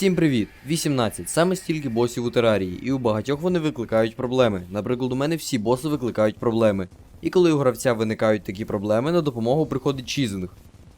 Всім привіт! 18. Саме стільки босів у терарії, і у багатьох вони викликають проблеми. Наприклад, у мене всі боси викликають проблеми. І коли у гравця виникають такі проблеми, на допомогу приходить чізинг.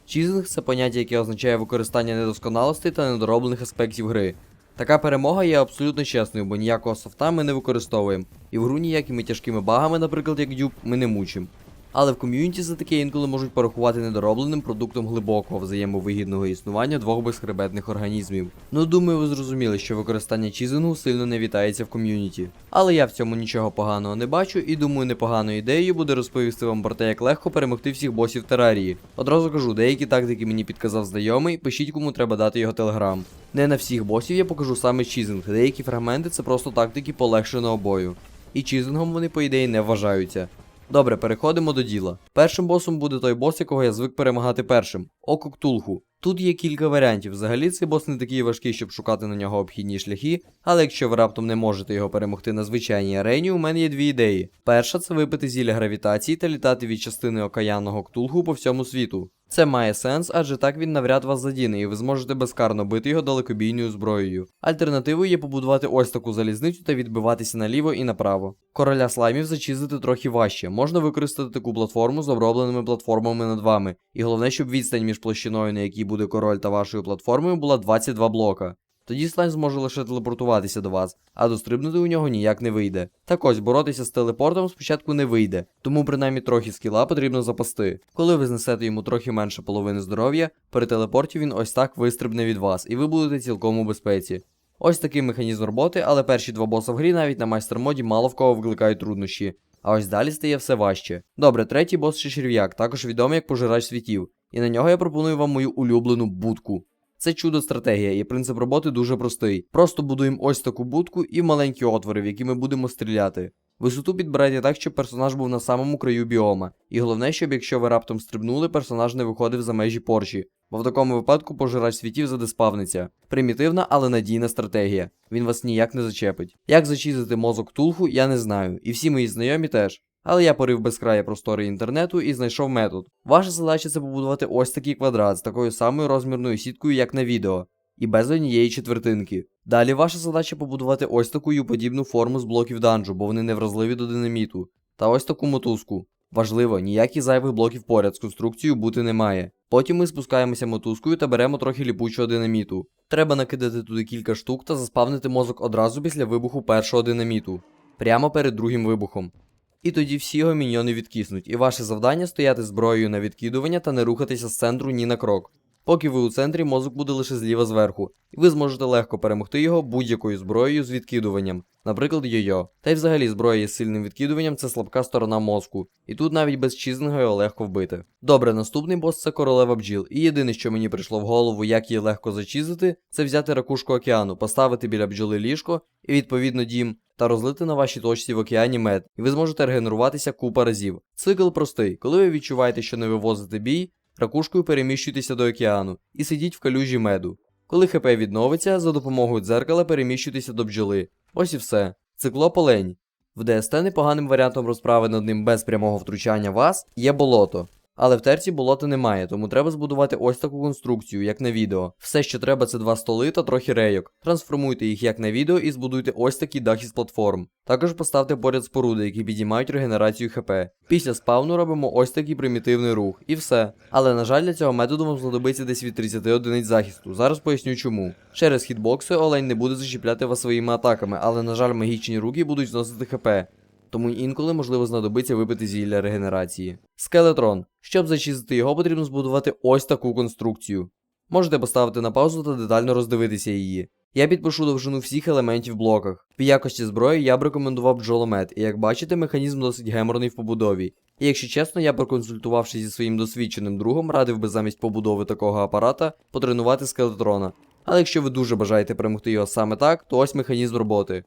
Чізинг це поняття, яке означає використання недосконалостей та недороблених аспектів гри. Така перемога є абсолютно чесною, бо ніякого софта ми не використовуємо, і в гру ніякими тяжкими багами, наприклад, як дюб, ми не мучимо. Але в ком'юніті за таке інколи можуть порахувати недоробленим продуктом глибокого взаємовигідного існування двох безхребетних організмів. Ну думаю, ви зрозуміли, що використання чізингу сильно не вітається в ком'юніті. Але я в цьому нічого поганого не бачу і думаю, непоганою ідеєю буде розповісти вам про те, як легко перемогти всіх босів терарії. Одразу кажу, деякі тактики мені підказав знайомий, пишіть кому треба дати його телеграм. Не на всіх босів я покажу саме чізинг, деякі фрагменти це просто тактики полегшеного бою. І чізингом вони, по ідеї, не вважаються. Добре, переходимо до діла. Першим босом буде той бос, якого я звик перемагати першим Око Ктулху. Тут є кілька варіантів. Взагалі цей бос не такий важкий, щоб шукати на нього обхідні шляхи, але якщо ви раптом не можете його перемогти на звичайній арені, у мене є дві ідеї. Перша це випити зілля гравітації та літати від частини окаянного ктулху по всьому світу. Це має сенс, адже так він навряд вас задіне, і ви зможете безкарно бити його далекобійною зброєю. Альтернативою є побудувати ось таку залізницю та відбиватися наліво і направо. Короля слаймів зачистити трохи важче. Можна використати таку платформу з обробленими платформами над вами. І головне, щоб відстань між площиною, на якій буде король та вашою платформою, була 22 блока. Тоді слайм зможе лише телепортуватися до вас, а дострибнути у нього ніяк не вийде. Так ось боротися з телепортом спочатку не вийде, тому принаймні трохи скіла потрібно запасти. Коли ви знесете йому трохи менше половини здоров'я, при телепорті він ось так вистрибне від вас, і ви будете цілком у безпеці. Ось такий механізм роботи, але перші два боса в грі навіть на майстер-моді мало в кого викликають труднощі. А ось далі стає все важче. Добре, третій бос ще черв'як, також відомий як пожирач світів. І на нього я пропоную вам мою улюблену будку. Це чудо стратегія, і принцип роботи дуже простий. Просто будуємо ось таку будку і маленькі отвори, в які ми будемо стріляти. Висоту підбирайте так, щоб персонаж був на самому краю біома. І головне, щоб якщо ви раптом стрибнули, персонаж не виходив за межі порші. Бо в такому випадку пожирач світів задеспавниться. Примітивна, але надійна стратегія. Він вас ніяк не зачепить. Як зачистити мозок тулху, я не знаю, і всі мої знайомі теж. Але я порив безкрає простори інтернету і знайшов метод. Ваша задача це побудувати ось такий квадрат з такою самою розмірною сіткою, як на відео, і без однієї четвертинки. Далі ваша задача побудувати ось таку подібну форму з блоків данжу, бо вони не вразливі до динаміту. Та ось таку мотузку. Важливо, ніяких зайвих блоків поряд з конструкцією бути не має. Потім ми спускаємося мотузкою та беремо трохи ліпучого динаміту. Треба накидати туди кілька штук та заспавнити мозок одразу після вибуху першого динаміту, прямо перед другим вибухом. І тоді всі його міньйони відкиснуть, і ваше завдання стояти зброєю на відкидування та не рухатися з центру ні на крок. Поки ви у центрі, мозок буде лише зліва зверху, і ви зможете легко перемогти його будь-якою зброєю з відкидуванням, наприклад, йо-йо. Та й взагалі зброя з сильним відкидуванням це слабка сторона мозку, і тут навіть без чізинга його легко вбити. Добре, наступний бос це королева бджіл, і єдине, що мені прийшло в голову, як її легко зачизити, це взяти ракушку океану, поставити біля бджоли ліжко і відповідно дім. Та розлити на вашій точці в океані мед, і ви зможете регенеруватися купа разів. Цикл простий. Коли ви відчуваєте, що не вивозите бій, ракушкою переміщуйтеся до океану і сидіть в калюжі меду. Коли ХП відновиться, за допомогою дзеркала переміщуйтеся до бджоли. Ось і все. Цикло полень. В ДСТ непоганим варіантом розправи над ним без прямого втручання вас є болото. Але в терці болота немає, тому треба збудувати ось таку конструкцію, як на відео. Все, що треба, це два столи та трохи рейок. Трансформуйте їх як на відео і збудуйте ось такий дах із платформ. Також поставте поряд споруди, які підіймають регенерацію ХП. Після спавну робимо ось такий примітивний рух, і все. Але на жаль, для цього методу вам знадобиться десь від 30 одиниць захисту. Зараз поясню чому. Через хітбокси олень не буде зачіпляти вас своїми атаками, але на жаль, магічні руки будуть зносити ХП тому інколи можливо знадобиться випити зілля регенерації. Скелетрон. Щоб зачистити його, потрібно збудувати ось таку конструкцію. Можете поставити на паузу та детально роздивитися її. Я підпишу довжину всіх елементів в блоках. В якості зброї я б рекомендував бджоломет, і як бачите, механізм досить геморний в побудові. І якщо чесно, я проконсультувавшись зі своїм досвідченим другом, радив би замість побудови такого апарата потренувати скелетрона. Але якщо ви дуже бажаєте перемогти його саме так, то ось механізм роботи.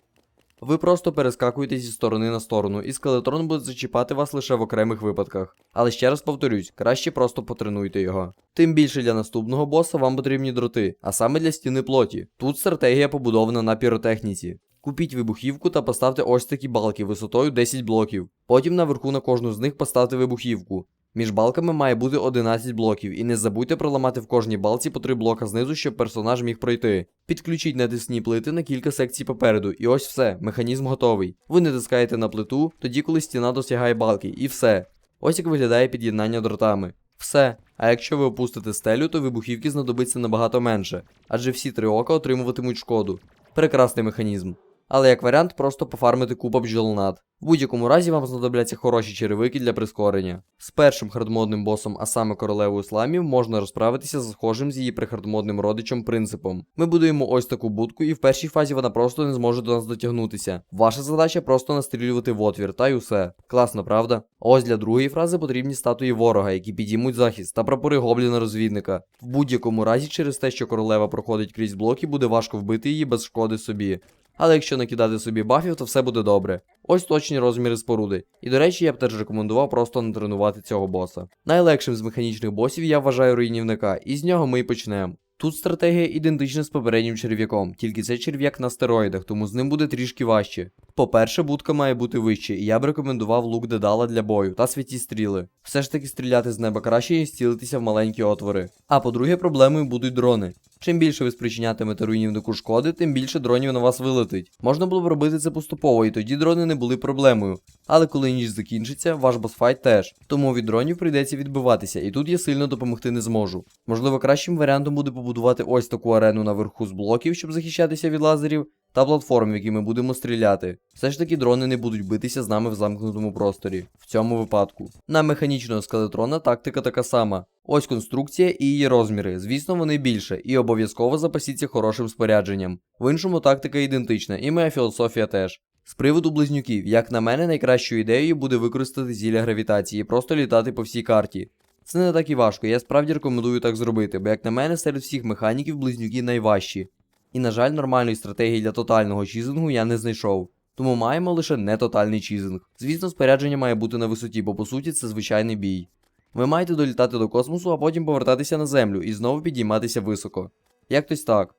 Ви просто перескакуєте зі сторони на сторону, і скелетрон буде зачіпати вас лише в окремих випадках. Але ще раз повторюсь, краще просто потренуйте його. Тим більше для наступного боса вам потрібні дроти, а саме для стіни плоті. Тут стратегія побудована на піротехніці. Купіть вибухівку та поставте ось такі балки висотою 10 блоків. Потім наверху на кожну з них поставте вибухівку. Між балками має бути 11 блоків, і не забудьте проламати в кожній балці по 3 блока знизу, щоб персонаж міг пройти. Підключіть натисні плити на кілька секцій попереду, і ось все, механізм готовий. Ви натискаєте на плиту, тоді коли стіна досягає балки, і все. Ось як виглядає під'єднання дротами. Все. А якщо ви опустите стелю, то вибухівки знадобиться набагато менше, адже всі три ока отримуватимуть шкоду. Прекрасний механізм. Але як варіант, просто пофармити купа бджолнат. В будь-якому разі вам знадобляться хороші черевики для прискорення. З першим хардмодним босом, а саме королевою сламів, можна розправитися з схожим з її прихардмодним родичем принципом. Ми будуємо ось таку будку, і в першій фазі вона просто не зможе до нас дотягнутися. Ваша задача просто настрілювати в отвір, та й усе. Класно, правда? Ось для другої фрази потрібні статуї ворога, які підіймуть захист та прапори гобліна розвідника. В будь-якому разі, через те, що королева проходить крізь блоки, буде важко вбити її без шкоди собі. Але якщо накидати собі бафів, то все буде добре. Ось точні розміри споруди. І до речі, я б теж рекомендував просто не тренувати цього боса. Найлегшим з механічних босів я вважаю руйнівника, і з нього ми й почнемо. Тут стратегія ідентична з попереднім черв'яком, тільки це черв'як на стероїдах, тому з ним буде трішки важче. По-перше, будка має бути вище, і я б рекомендував лук дедала для бою та святі стріли. Все ж таки стріляти з неба краще, ніж цілитися в маленькі отвори. А по-друге, проблемою будуть дрони. Чим більше ви спричинятимете руйнівнику шкоди, тим більше дронів на вас вилетить. Можна було б робити це поступово, і тоді дрони не були проблемою. Але коли ніч закінчиться, ваш босфайт теж. Тому від дронів прийдеться відбиватися, і тут я сильно допомогти не зможу. Можливо, кращим варіантом буде побудувати ось таку арену наверху з блоків, щоб захищатися від лазерів, та платформ, які ми будемо стріляти. Все ж таки дрони не будуть битися з нами в замкнутому просторі. В цьому випадку. На механічного скелетрона тактика така сама. Ось конструкція і її розміри. Звісно, вони більше, і обов'язково запасіться хорошим спорядженням. В іншому тактика ідентична, і моя філософія теж. З приводу близнюків, як на мене, найкращою ідеєю буде використати зілля гравітації просто літати по всій карті. Це не так і важко, я справді рекомендую так зробити, бо як на мене, серед всіх механіків близнюки найважчі. І, на жаль, нормальної стратегії для тотального чізингу я не знайшов. Тому маємо лише нетотальний чізинг. Звісно, спорядження має бути на висоті, бо по суті це звичайний бій. Ви маєте долітати до космосу, а потім повертатися на землю і знову підійматися високо. Якось так.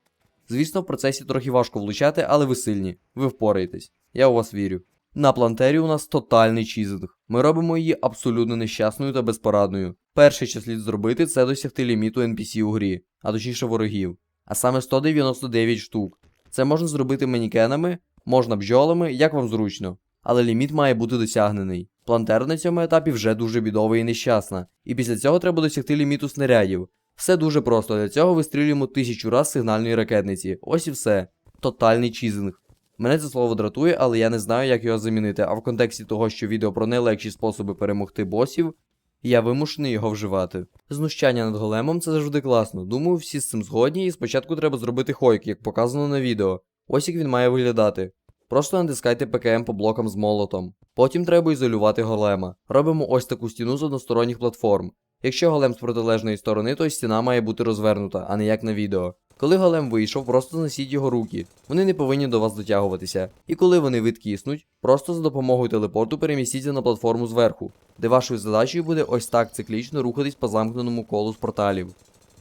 Звісно, в процесі трохи важко влучати, але ви сильні. Ви впораєтесь. Я у вас вірю. На плантері у нас тотальний чізинг. Ми робимо її абсолютно нещасною та безпорадною. Перше, що слід зробити, це досягти ліміту NPC у грі, а точніше ворогів. А саме 199 штук. Це можна зробити манікенами, можна бджолами, як вам зручно. Але ліміт має бути досягнений. Плантера на цьому етапі вже дуже бідова і нещасна. І після цього треба досягти ліміту снарядів. Все дуже просто, для цього вистрілюємо тисячу раз сигнальної ракетниці. Ось і все. Тотальний чізинг. Мене це слово дратує, але я не знаю, як його замінити, а в контексті того, що відео про найлегші способи перемогти босів, я вимушений його вживати. Знущання над големом це завжди класно. Думаю, всі з цим згодні, і спочатку треба зробити хойк, як показано на відео. Ось як він має виглядати. Просто натискайте ПКМ по блокам з молотом. Потім треба ізолювати голема. Робимо ось таку стіну з односторонніх платформ. Якщо голем з протилежної сторони, то стіна має бути розвернута, а не як на відео. Коли голем вийшов, просто знесіть його руки. Вони не повинні до вас дотягуватися. І коли вони відкиснуть, просто за допомогою телепорту перемістіться на платформу зверху, де вашою задачею буде ось так циклічно рухатись по замкненому колу з порталів.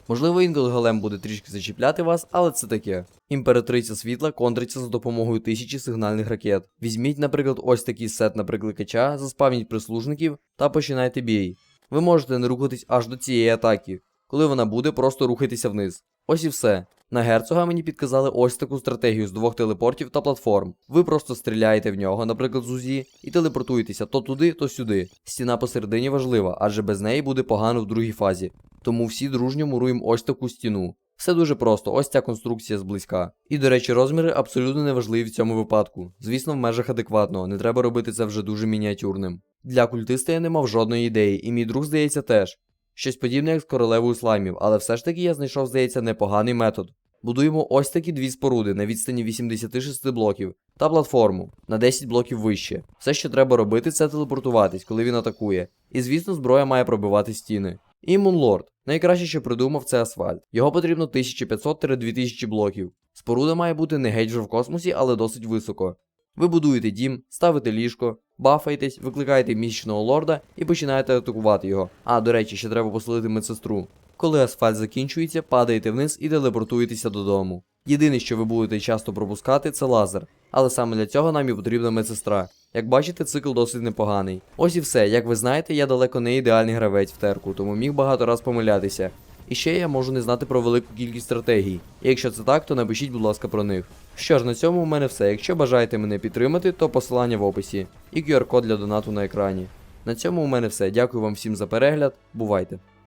Можливо, інколи голем буде трішки зачіпляти вас, але це таке. Імператриця світла контриться за допомогою тисячі сигнальних ракет. Візьміть, наприклад, ось такий сет на прикликача, заспавніть прислужників та починайте бій. Ви можете не рухатись аж до цієї атаки. Коли вона буде, просто рухайтеся вниз. Ось і все. На герцога мені підказали ось таку стратегію з двох телепортів та платформ. Ви просто стріляєте в нього, наприклад, з УЗІ, і телепортуєтеся то туди, то сюди. Стіна посередині важлива, адже без неї буде погано в другій фазі. Тому всі дружньо муруємо ось таку стіну. Все дуже просто, ось ця конструкція зблизька. І, до речі, розміри абсолютно не важливі в цьому випадку. Звісно, в межах адекватного, не треба робити це вже дуже мініатюрним. Для культиста я не мав жодної ідеї, і мій друг, здається, теж. Щось подібне, як з королевою слаймів, але все ж таки я знайшов, здається, непоганий метод. Будуємо ось такі дві споруди на відстані 86 блоків та платформу на 10 блоків вище. Все, що треба робити, це телепортуватись, коли він атакує. І звісно, зброя має пробивати стіни. І Мунлорд. Найкраще, що придумав, це асфальт. Його потрібно 1500-2000 блоків. Споруда має бути не геть вже в космосі, але досить високо. Ви будуєте дім, ставите ліжко, бафаєтесь, викликаєте місячного лорда і починаєте атакувати його. А, до речі, ще треба поселити медсестру. Коли асфальт закінчується, падаєте вниз і телепортуєтеся додому. Єдине, що ви будете часто пропускати, це лазер. Але саме для цього нам і потрібна медсестра. Як бачите, цикл досить непоганий. Ось і все. Як ви знаєте, я далеко не ідеальний гравець в терку, тому міг багато раз помилятися. І ще я можу не знати про велику кількість стратегій. І якщо це так, то напишіть, будь ласка, про них. Що ж, на цьому у мене все. Якщо бажаєте мене підтримати, то посилання в описі і QR-код для донату на екрані. На цьому у мене все. Дякую вам всім за перегляд. Бувайте!